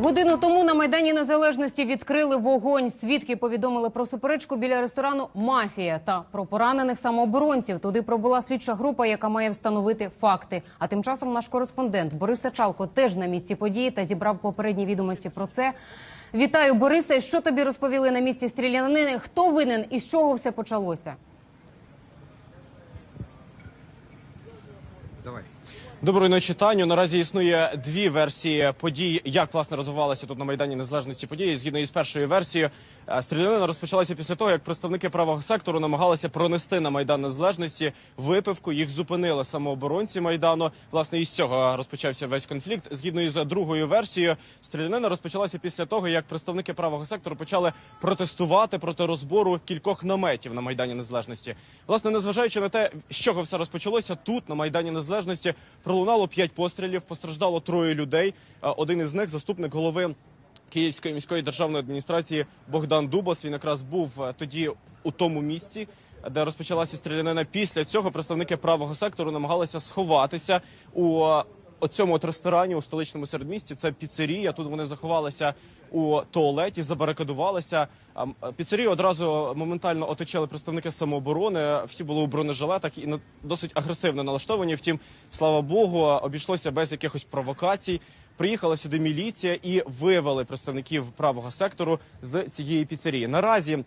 Годину тому на майдані Незалежності відкрили вогонь. Свідки повідомили про суперечку біля ресторану Мафія та про поранених самооборонців. Туди пробула слідча група, яка має встановити факти. А тим часом наш кореспондент Борис Сачалко теж на місці події та зібрав попередні відомості про це. Вітаю, Борисе. Що тобі розповіли на місці стрілянини? Хто винен і з чого все почалося? Доброї ночі, Таню. Наразі існує дві версії подій, як власне розвивалися тут на майдані незалежності події. Згідно із першою версією, е, стрілянина розпочалася після того, як представники правого сектору намагалися пронести на майдан незалежності випивку. Їх зупинили самооборонці майдану. Власне, із цього розпочався весь конфлікт. Згідно із другою версією, стрілянина розпочалася після того, як представники правого сектору почали протестувати проти розбору кількох наметів на майдані незалежності. Власне, незважаючи на те, з чого все розпочалося, тут на майдані незалежності пролунало п'ять пострілів. Постраждало троє людей. Один із них заступник голови. Київської міської державної адміністрації Богдан Дубос. Він якраз був е, тоді у тому місці, де розпочалася стрілянина. Після цього представники правого сектору намагалися сховатися у е, оцьому от ресторані у столичному середмісті. Це піцерія. Тут вони заховалися у туалеті, забарикадувалися. Е, Піцерію одразу моментально оточили представники самооборони. Всі були у бронежилетах і досить агресивно налаштовані. Втім, слава Богу, обійшлося без якихось провокацій. Приїхала сюди міліція і вивели представників правого сектору з цієї піцерії. Наразі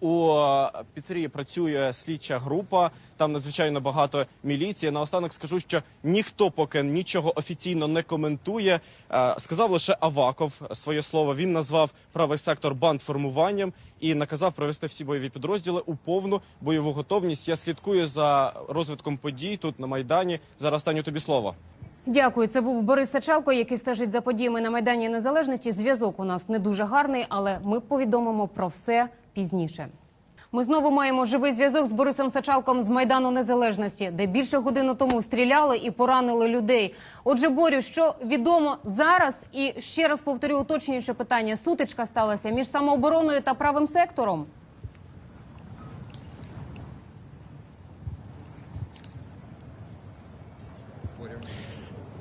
у е, піцерії працює слідча група. Там надзвичайно багато міліції. Наостанок скажу, що ніхто поки нічого офіційно не коментує. Е, Сказав лише Аваков своє слово. Він назвав правий сектор бандформуванням і наказав провести всі бойові підрозділи у повну бойову готовність. Я слідкую за розвитком подій тут на майдані. Зараз станю тобі слово. Дякую. Це був Борис Сачалко, який стежить за подіями на майдані Незалежності. Зв'язок у нас не дуже гарний, але ми повідомимо про все пізніше. Ми знову маємо живий зв'язок з Борисом Сачалком з майдану Незалежності, де більше години тому стріляли і поранили людей. Отже, Борю, що відомо зараз, і ще раз повторю уточнююче питання: сутичка сталася між самообороною та правим сектором.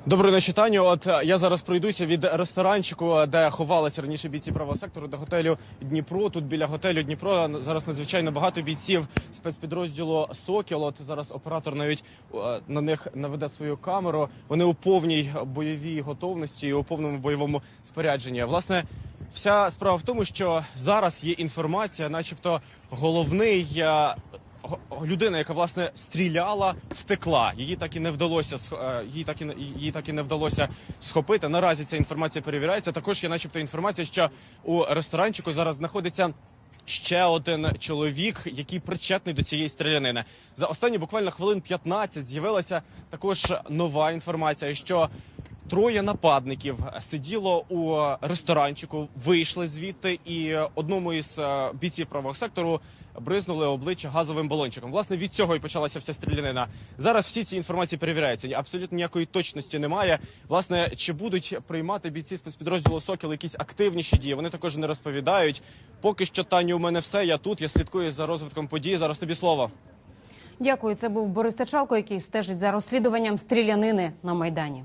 Доброї ночі, Таню. От е, я зараз пройдуся від ресторанчику, е, де ховалися раніше бійці правого сектору, до готелю Дніпро. Тут біля готелю Дніпро зараз надзвичайно багато бійців спецпідрозділу Сокіл. От зараз оператор навіть е, на них наведе свою камеру. Вони у повній бойовій готовності, і у повному бойовому спорядженні. Власне, вся справа в тому, що зараз є інформація, начебто, головний. Людина, яка власне стріляла, втекла. Її так і не вдалося е, так і не їй так і не вдалося схопити. Наразі ця інформація перевіряється. Також є, начебто, інформація, що у ресторанчику зараз знаходиться. Ще один чоловік, який причетний до цієї стрілянини. За останні буквально хвилин 15 з'явилася також нова інформація, що троє нападників сиділо у ресторанчику, вийшли звідти, і одному із е, бійців правого сектору бризнули обличчя газовим балончиком. Власне, від цього і почалася вся стрілянина. Зараз всі ці інформації перевіряються. Абсолютно ніякої точності немає. Власне, чи будуть приймати бійці спецпідрозділу Сокіл якісь активніші дії? Вони також не розповідають. Поки що, Таню, у мене все. Я тут. Я слідкую за розвитком подій. Зараз тобі слово. Дякую. Це був Борис Сачалко, який стежить за розслідуванням стрілянини на майдані.